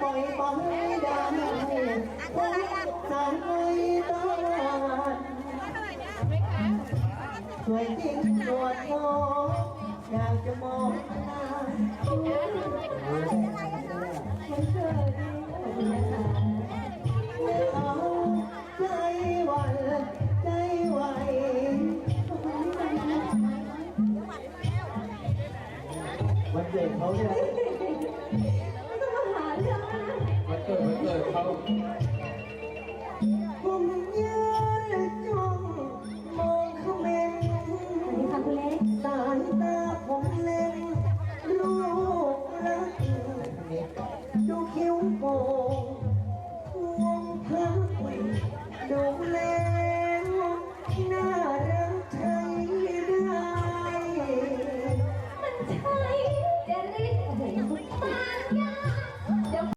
ปล่อยปให้ดาแม่ผู้สายตาวยจริงสวยโตอยากจะมองหน้าผู้มันเกิดเอาใจวันใจไววันเกิดเขาเนี่ย กิดเขา